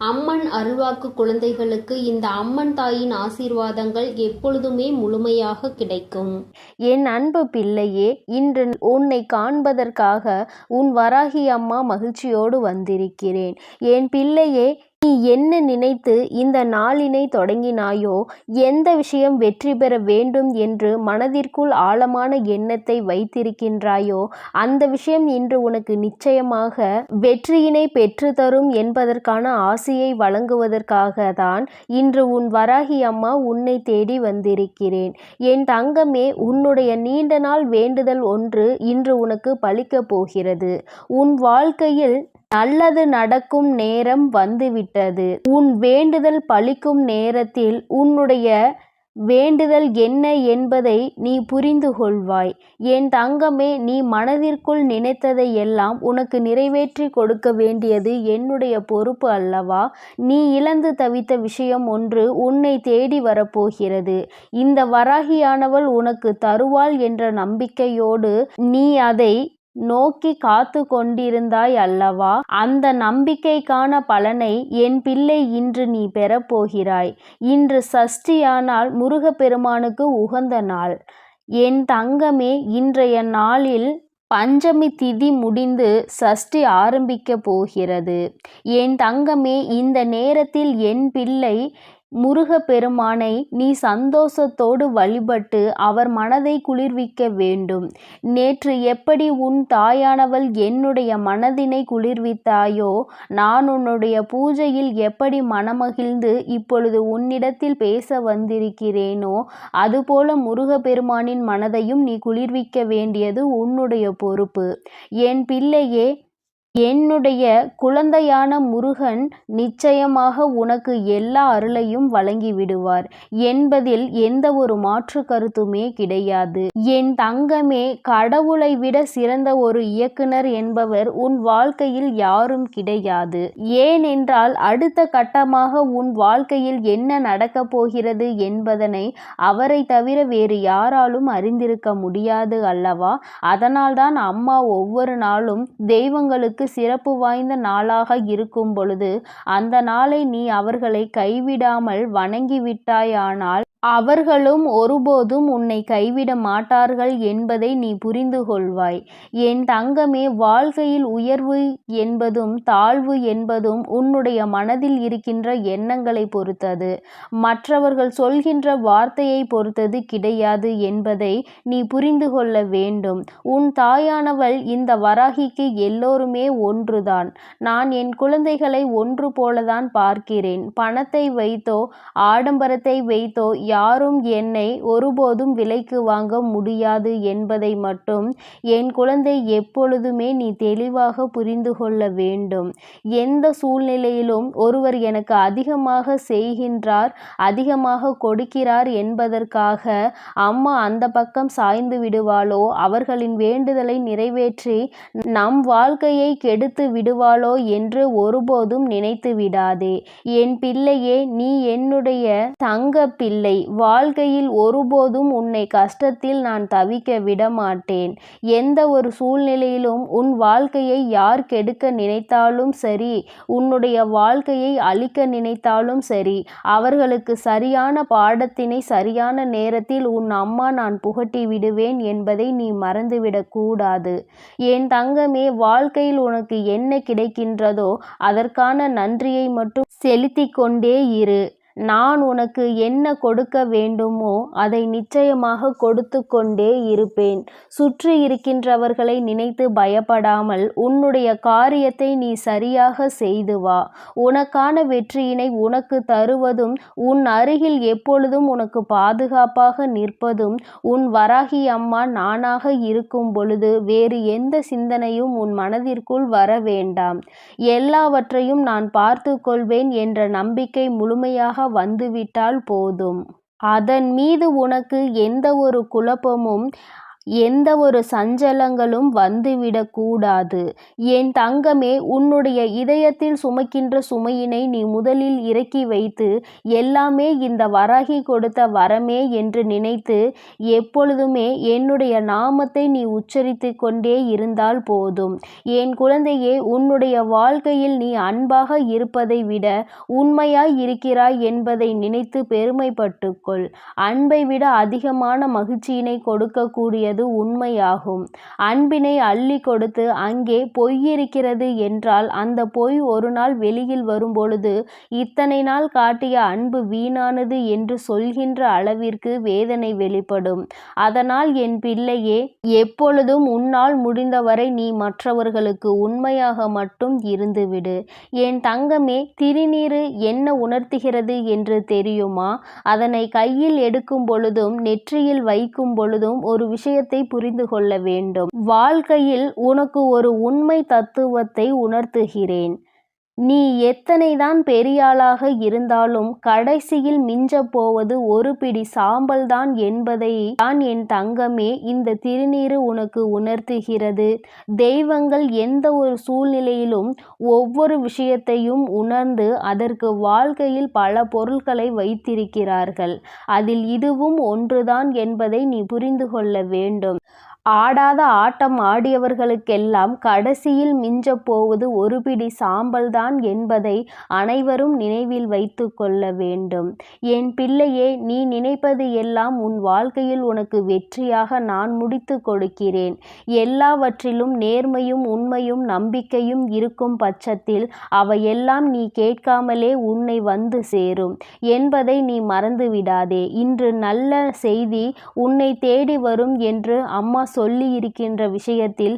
அம்மன் அருள்வாக்கு குழந்தைகளுக்கு இந்த அம்மன் தாயின் ஆசீர்வாதங்கள் எப்பொழுதுமே முழுமையாக கிடைக்கும். என் அன்பு பிள்ளையே இன்று உன்னை காண்பதற்காக உன் வராகி அம்மா மகிழ்ச்சியோடு வந்திருக்கிறேன். என் பிள்ளையே நீ என்ன நினைத்து இந்த நாளினை தொடங்கினாயோ எந்த விஷயம் வெற்றி பெற வேண்டும் என்று மனதிற்குள் ஆழமான எண்ணத்தை வைத்திருக்கின்றாயோ அந்த விஷயம் இன்று உனக்கு நிச்சயமாக வெற்றியினை பெற்று தரும் என்பதற்கான ஆசையை வழங்குவதற்காக தான் இன்று உன் வராகி அம்மா உன்னை தேடி வந்திருக்கிறேன். என் தங்கமே உன்னுடைய நீண்ட நாள் வேண்டுதல் ஒன்று இன்று உனக்கு பலிக்கப் போகிறது. உன் வாழ்க்கையில் நல்லது நடக்கும் நேரம் வந்துவிட்டது. உன் வேண்டுதல் பலிக்கும் நேரத்தில் உன்னுடைய வேண்டுதல் என்ன என்பதை நீ புரிந்து கொள்வாய் என் தங்கமே நீ மனதிற்குள் நினைத்ததை எல்லாம் உனக்கு நிறைவேற்றி கொடுக்க வேண்டியது என்னுடைய பொறுப்பு அல்லவா? நீ இழந்து தவித்த விஷயம் ஒன்று உன்னை தேடி வரப்போகிறது. இந்த வராகியானவள் உனக்கு தருவாள் என்ற நம்பிக்கையோடு நீ அதை நோக்கி காத்து கொண்டிருந்தாய் அல்லவா? அந்த நம்பிக்கைக்கான பலனை என் பிள்ளை இன்று நீ பெறப்போகிறாய் இன்று சஷ்டியானால் முருகப்பெருமானுக்கு உகந்த நாள். என் தங்கமே இன்றைய நாளில் பஞ்சமி திதி முடிந்து சஷ்டி ஆரம்பிக்க போகிறது. என் தங்கமே இந்த நேரத்தில் என் பிள்ளை முருகப்பெருமானை நீ சந்தோஷத்தோடு வழிபட்டு அவர் மனதை குளிர்விக்க வேண்டும். நேற்று எப்படி உன் தாயானவள் என்னுடைய மனதினை குளிர்வித்தாயோ நான் உன்னுடைய பூஜையில் எப்படி மனமகிழ்ந்து இப்பொழுது உன்னிடத்தில் பேச வந்திருக்கிறேனோ அதுபோல முருகப்பெருமானின் மனதையும் நீ குளிர்விக்க வேண்டியது உன்னுடைய பொறுப்பு. என் பிள்ளையே என்னுடைய குழந்தையான முருகன் நிச்சயமாக உனக்கு எல்லா அருளையும் வழங்கி விடுவார் என்பதில் எந்த ஒரு மாற்று கருத்துமே கிடையாது. என் தங்கமே கடவுளை விட சிறந்த ஒரு இயக்குனர் என்பவர் உன் வாழ்க்கையில் யாரும் கிடையாது. ஏனென்றால் அடுத்த கட்டமாக உன் வாழ்க்கையில் என்ன நடக்கப் போகிறது என்பதனை அவரை தவிர வேறு யாராலும் அறிந்திருக்க முடியாது அல்லவா? அதனால்தான் அம்மா ஒவ்வொரு நாளும் தெய்வங்களுக்கு அவர்களுக்கு சிறப்பு வாய்ந்த நாளாக இருக்கும் பொழுது அந்த நாளை நீ அவர்களை கைவிடாமல் வணங்கிவிட்டாயானால் அவர்களும் ஒருபோதும் உன்னை கைவிட மாட்டார்கள் என்பதை நீ புரிந்து கொள்வாய் என் தங்கமே வாழ்க்கையில் உயர்வு என்பதும் தாழ்வு என்பதும் உன்னுடைய மனதில் இருக்கின்ற எண்ணங்களை பொறுத்தது. மற்றவர்கள் சொல்கின்ற வார்த்தையை பொறுத்தது கிடையாது என்பதை நீ புரிந்து கொள்ள வேண்டும். உன் தாயானவள் இந்த வராகிக்கு எல்லோருமே ஒன்றுதான். நான் என் குழந்தைகளை ஒன்று போலதான் பார்க்கிறேன். பணத்தை வைத்தோ ஆடம்பரத்தை வைத்தோ யாரும் என்னை ஒருபோதும் விலைக்கு வாங்க முடியாது என்பதை மட்டும் என் குழந்தை எப்பொழுதுமே நீ தெளிவாக புரிந்து கொள்ள வேண்டும். எந்த சூழ்நிலையிலும் ஒருவர் எனக்கு அதிகமாக செய்கின்றார் அதிகமாக கொடுக்கிறார் என்பதற்காக அம்மா அந்த பக்கம் சாய்ந்து விடுவாளோ? அவர்களின் வேண்டுதலை நிறைவேற்றி நம் வாழ்க்கையை கெடுத்து விடுவாளோ என்று ஒருபோதும் நினைத்து விடாதே என் பிள்ளையே நீ என்னுடைய தங்க பிள்ளை. வாழ்க்கையில் ஒருபோதும் உன்னை கஷ்டத்தில் நான் தவிக்க விடமாட்டேன். எந்த ஒரு சூழ்நிலையிலும் உன் வாழ்க்கையை யார் கெடுக்க நினைத்தாலும் சரி உன்னுடைய வாழ்க்கையை அழிக்க நினைத்தாலும் சரி அவர்களுக்கு சரியான பாடத்தினை சரியான நேரத்தில் உன் அம்மா நான் புகட்டி விடுவேன் என்பதை நீ மறந்துவிடக் கூடாது. என் தங்கமே வாழ்க்கையில் உனக்கு என்ன கிடைக்கின்றதோ அதற்கான நன்றியை மட்டும் செலுத்திக் கொண்டே இரு. நான் உனக்கு என்ன கொடுக்க வேண்டுமோ அதை நிச்சயமாக கொடுத்து கொண்டே இருப்பேன். சுற்றி இருக்கின்றவர்களை நினைத்து பயப்படாமல் உன்னுடைய காரியத்தை நீ சரியாக செய்து வா. உனக்கான வெற்றியினை உனக்கு தருவதும் உன் அருகில் எப்பொழுதும் உனக்கு பாதுகாப்பாக நிற்பதும் உன் வராகி அம்மா நானாக இருக்கும் பொழுது வேறு எந்த சிந்தனையும் உன் மனதிற்குள் வர வேண்டாம். எல்லாவற்றையும் நான் பார்த்து கொள்வேன் என்ற நம்பிக்கை முழுமையாக வந்துவிட்டால் போதும். அதன் மீது உனக்கு எந்த ஒரு குழப்பமும் எந்த ஒரு சஞ்சலங்களும் வந்துவிடக்கூடாது என் தங்கமே உன்னுடைய இதயத்தில் சுமக்கின்ற சுமையினை நீ முதலில் இறக்கி வைத்து எல்லாமே இந்த வராகி கொடுத்த வரமே என்று நினைத்து எப்பொழுதுமே என்னுடைய நாமத்தை நீ உச்சரித்து கொண்டே இருந்தால் போதும். என் குழந்தையே உன்னுடைய வாழ்க்கையில் நீ அன்பாக இருப்பதை விட உண்மையாய் இருக்கிறாய் என்பதை நினைத்து பெருமைப்பட்டுக்கொள் அன்பை விட அதிகமான மகிழ்ச்சியினை கொடுக்கக்கூடியது உண்மையாகும். அன்பினை அள்ளி கொடுத்து அங்கே பொய் இருக்கிறது என்றால் அந்த பொய் ஒரு நாள் வெளியில் வரும்பொழுது இத்தனை நாள் காட்டிய அன்பு வீணானது என்று சொல்கின்ற அளவிற்கு வேதனை வெளிப்படும். அதனால் என் பிள்ளையே எப்பொழுதும் உன்னால் முடிந்தவரை நீ மற்றவர்களுக்கு உண்மையாக மட்டும் இருந்துவிடு. என் தங்கமே திருநீரு என்ன உணர்த்துகிறது என்று தெரியுமா? அதனை கையில் எடுக்கும் பொழுதும் நெற்றியில் வைக்கும் பொழுதும் ஒரு விஷயத்தை புரிந்து கொள்ள வேண்டும். வாழ்க்கையில் உனக்கு ஒரு உண்மை தத்துவத்தை உணர்த்துகிறேன். நீ எத்தனைதான் பெரியாளாக இருந்தாலும் கடைசியில் மிஞ்ச போவது ஒரு பிடி சாம்பல்தான் என்பதை தான் என் தங்கமே இந்த திருநீறு உனக்கு உணர்த்துகிறது. தெய்வங்கள் எந்த ஒரு சூழ்நிலையிலும் ஒவ்வொரு விஷயத்தையும் உணர்ந்து அதற்கு வாழ்க்கையில் பல பொருட்களை வைத்திருக்கிறார்கள். அதில் இதுவும் ஒன்றுதான் என்பதை நீ புரிந்து கொள்ள வேண்டும். ஆடாத ஆட்டம் ஆடியவர்களுக்கெல்லாம் கடைசியில் மிஞ்சப் போவது ஒரு பிடி சாம்பல்தான் என்பதை அனைவரும் நினைவில் வைத்து கொள்ள வேண்டும். என் பிள்ளையே நீ நினைப்பது எல்லாம் உன் வாழ்க்கையில் உனக்கு வெற்றியாக நான் முடித்து கொடுக்கிறேன். எல்லாவற்றிலும் நேர்மையும் உண்மையும் நம்பிக்கையும் இருக்கும் பட்சத்தில் அவையெல்லாம் நீ கேட்காமலே உன்னை வந்து சேரும் என்பதை நீ மறந்து விடாதே இன்று நல்ல செய்தி உன்னை தேடி வரும் என்று அம்மா சொல்லி இருக்கின்ற விஷயத்தில்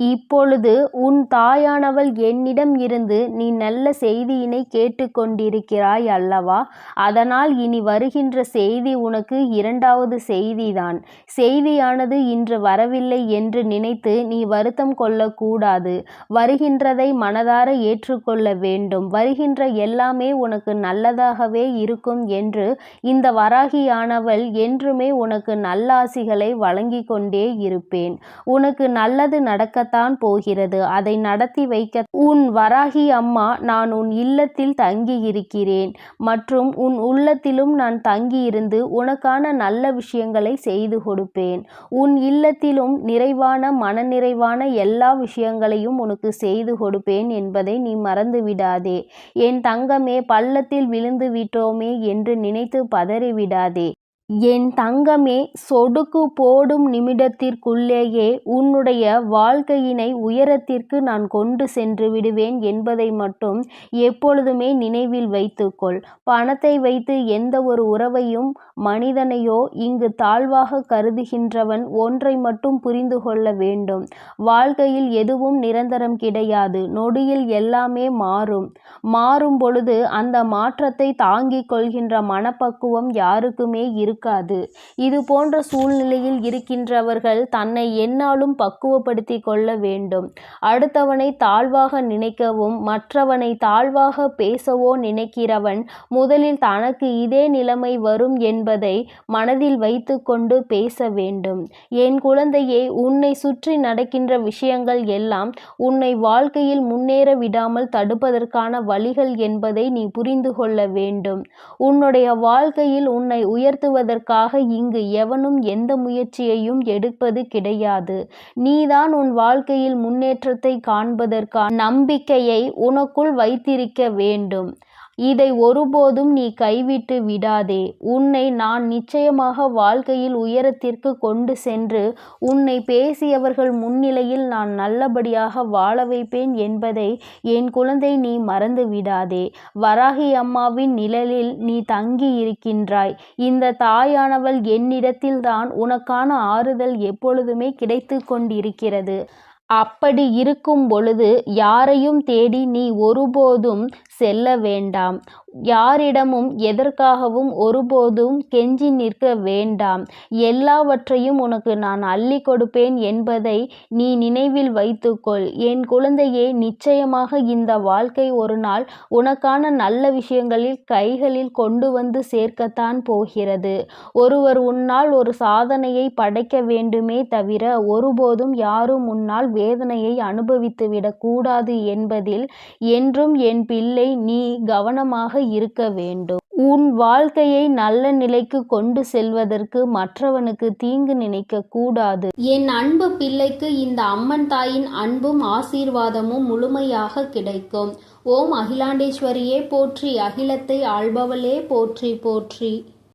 இப்பொழுது உன் தாயானவள் என்னிடம் இருந்து நீ நல்ல செய்தியினை கேட்டுக்கொண்டிருக்கிறாய் அல்லவா? அதனால் இனி வருகின்ற செய்தி உனக்கு இரண்டாவது செய்திதான். செய்தியானது இன்று வரவில்லை என்று நினைத்து நீ வருத்தம் கொள்ளக்கூடாது. வருகின்றதை மனதார ஏற்றுக்கொள்ள வேண்டும். வருகின்ற எல்லாமே உனக்கு நல்லதாகவே இருக்கும் என்று இந்த வராகியானவள் என்றுமே உனக்கு நல்லாசிகளை வழங்கி கொண்டே இருப்பேன். உனக்கு நல்லது நடக்க நடக்கத்தான் போகிறது. அதை நடத்தி வைக்க உன் வராகி அம்மா நான் உன் இல்லத்தில் தங்கி இருக்கிறேன் மற்றும் உன் உள்ளத்திலும் நான் தங்கியிருந்து உனக்கான நல்ல விஷயங்களை செய்து கொடுப்பேன். உன் இல்லத்திலும் நிறைவான மனநிறைவான எல்லா விஷயங்களையும் உனக்கு செய்து கொடுப்பேன் என்பதை நீ மறந்து விடாதே என் தங்கமே பள்ளத்தில் விழுந்து விட்டோமே என்று நினைத்து பதறிவிடாதே. என் தங்கமே சொடுக்கு போடும் நிமிடத்திற்குள்ளேயே உன்னுடைய வாழ்க்கையினை உயரத்திற்கு நான் கொண்டு சென்று விடுவேன் என்பதை மட்டும் எப்பொழுதுமே நினைவில் வைத்துக்கொள். பணத்தை வைத்து எந்த ஒரு உறவையும் மனிதனையோ இங்கு தாழ்வாக கருதுகின்றவன் ஒன்றை மட்டும் புரிந்து கொள்ள வேண்டும். வாழ்க்கையில் எதுவும் நிரந்தரம் கிடையாது. நொடியில் எல்லாமே மாறும். மாறும் பொழுது அந்த மாற்றத்தை தாங்கிக் கொள்கின்ற மனப்பக்குவம் யாருக்குமே இருக்கும் இருக்காது. இது போன்ற சூழ்நிலையில் இருக்கின்றவர்கள் தன்னை என்னாலும் பக்குவப்படுத்தி கொள்ள வேண்டும். அடுத்தவனை தாழ்வாக நினைக்கவும் மற்றவனை தாழ்வாக பேசவோ நினைக்கிறவன் முதலில் தனக்கு இதே நிலைமை வரும் என்பதை மனதில் வைத்துக்கொண்டு பேச வேண்டும். என் குழந்தையே உன்னை சுற்றி நடக்கின்ற விஷயங்கள் எல்லாம் உன்னை வாழ்க்கையில் முன்னேற விடாமல் தடுப்பதற்கான வழிகள் என்பதை நீ புரிந்து கொள்ள வேண்டும். உன்னுடைய வாழ்க்கையில் உன்னை உயர்த்துவதற்கு அதற்காக இங்கு எவனும் எந்த முயற்சியையும் எடுப்பது கிடையாது. நீதான் உன் வாழ்க்கையில் முன்னேற்றத்தை காண்பதற்கான நம்பிக்கையை உனக்குள் வைத்திருக்க வேண்டும். இதை ஒருபோதும் நீ கைவிட்டு விடாதே. உன்னை நான் நிச்சயமாக வாழ்க்கையில் உயரத்திற்கு கொண்டு சென்று உன்னை பேசியவர்கள் முன்னிலையில் நான் நல்லபடியாக வாழ வைப்பேன் என்பதை என் குழந்தை நீ மறந்து விடாதே. வராகி அம்மாவின் நிழலில் நீ தங்கி இருக்கின்றாய் இந்த தாயானவள் என்னிடத்தில்தான் உனக்கான ஆறுதல் எப்பொழுதுமே கிடைத்து கொண்டிருக்கிறது. அப்படி இருக்கும் பொழுது யாரையும் தேடி நீ ஒருபோதும் செல்ல வேண்டாம். யாரிடமும் எதற்காகவும் ஒருபோதும் கெஞ்சி நிற்க வேண்டாம். எல்லாவற்றையும் உனக்கு நான் அள்ளி கொடுப்பேன் என்பதை நீ நினைவில் வைத்துக்கொள். என் குழந்தையே நிச்சயமாக இந்த வாழ்க்கை ஒரு நாள் உனக்கான நல்ல விஷயங்களில் கைகளில் கொண்டு வந்து சேர்க்கத்தான் போகிறது. ஒருவர் உன்னால் ஒரு சாதனையை படைக்க வேண்டுமே தவிர ஒருபோதும் யாரும் உன்னால் வேதனையை அனுபவித்துவிடக் கூடாது என்பதில் என்றும் என் பிள்ளை நீ கவனமாக இருக்க வேண்டும். உன் வாழ்க்கையை நல்ல நிலைக்கு கொண்டு செல்வதற்கு மற்றவனுக்கு தீங்கு நினைக்க கூடாது. என் அன்பு பிள்ளைக்கு இந்த அம்மன் தாயின் அன்பும் ஆசீர்வாதமும் முழுமையாக கிடைக்கும். ஓம் அகிலாண்டேஸ்வரியே போற்றி அகிலத்தை ஆள்பவளே போற்றி போற்றி.